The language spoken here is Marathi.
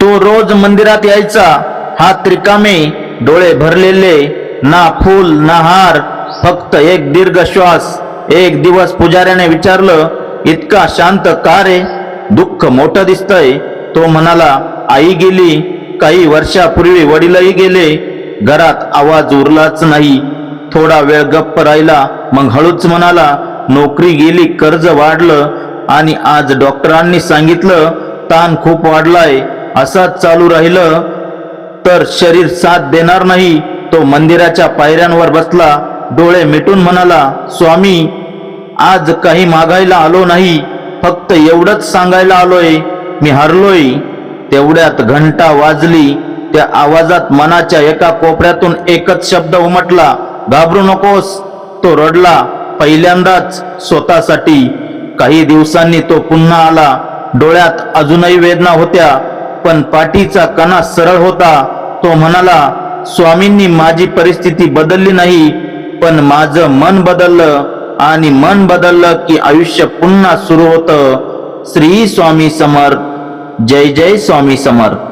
तो रोज मंदिरात यायचा. हात रिकामे डोळे भरलेले ना फूल ना हार फक्त एक दीर्घ श्वास. एक दिवस पुजाऱ्याने विचारलं इतका शांत का रे? दुःख मोठं दिसतंय. तो म्हणाला आई गेली. काही वर्षापूर्वी वडीलही गेले. घरात आवाज उरलाच नाही. थोडा वेळ गप्प राहिला. मग हळूच म्हणाला नोकरी गेली कर्ज वाढलं. आणि आज डॉक्टरांनी सांगितलं ताण खूप वाढलाय. असाच चालू राहिलं तर शरीर साथ देणार नाही. तो मंदिराच्या पायऱ्यांवर बसला डोळे मिटून म्हणाला स्वामी आज काही मागायला आलो नाही. फक्त एवढंच सांगायला आलोय. मी हरलोय. तेवढ्यात घंटा वाजली. त्या आवाजात मनाच्या एका कोपऱ्यातून एकच शब्द उमटला घाबरू नकोस. तो रडला पहिल्यांदाच स्वतःसाठी. काही दिवसांनी तो पुन्हा आला. डोळ्यात अजूनही वेदना होत्या. पण पाठीचा कणा सरळ होता. तो म्हणाला स्वामींनी माझी परिस्थिती बदलली नाही पण माझं मन बदललं आणि मन बदललं की आयुष्य पुन्हा सुरू होतं. श्री स्वामी समर्थ. जय जय स्वामी समर्थ.